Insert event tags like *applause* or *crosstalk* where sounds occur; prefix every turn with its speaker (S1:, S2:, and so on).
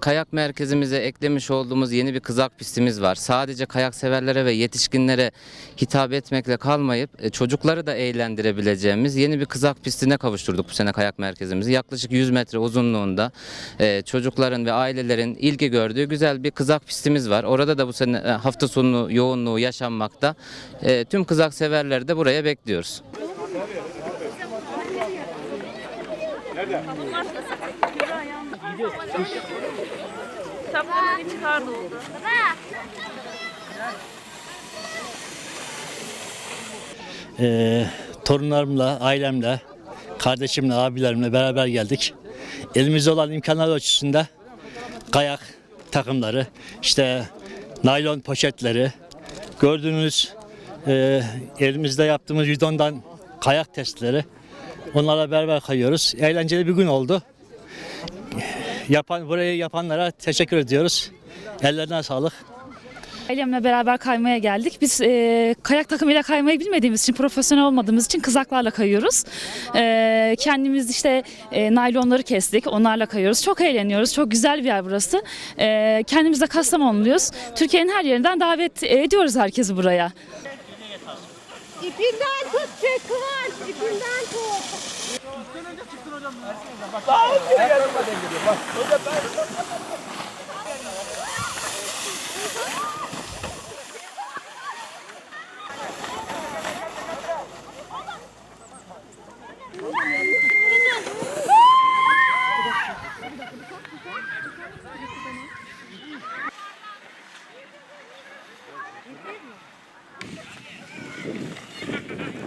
S1: Kayak merkezimize eklemiş olduğumuz yeni bir kızak pistimiz var. Sadece kayak severlere ve yetişkinlere hitap etmekle kalmayıp e, çocukları da eğlendirebileceğimiz yeni bir kızak pistine kavuşturduk bu sene kayak merkezimizi. Yaklaşık 100 metre uzunluğunda e, çocukların ve ailelerin ilgi gördüğü güzel bir kızak pistimiz var. Orada da bu sene e, hafta sonu yoğunluğu yaşanmakta. E, Tüm kızak severleri de buraya bekliyoruz. Kitaplarını çıkardı oldu.
S2: Ee, torunlarımla, ailemle, kardeşimle, abilerimle beraber geldik. Elimizde olan imkanlar ölçüsünde kayak takımları, işte naylon poşetleri, gördüğünüz e, elimizde yaptığımız bidondan kayak testleri, onlarla beraber kayıyoruz. Eğlenceli bir gün oldu. Yapan, burayı yapanlara teşekkür ediyoruz. Ellerine sağlık.
S3: Ailemle beraber kaymaya geldik. Biz e, kayak takımıyla kaymayı bilmediğimiz için, profesyonel olmadığımız için kızaklarla kayıyoruz. E, kendimiz işte e, naylonları kestik, onlarla kayıyoruz. Çok eğleniyoruz. Çok güzel bir yer burası. E, kendimiz de Kastamonluyuz. Türkiye'nin her yerinden davet ediyoruz herkesi buraya.
S4: İpinden tut çek Kıvanç. İpinden tut. Üstten önce çıktın hocam. Bak. Daha önce geldim. Bak. Hocam ben... Thank you. Thank *laughs* you.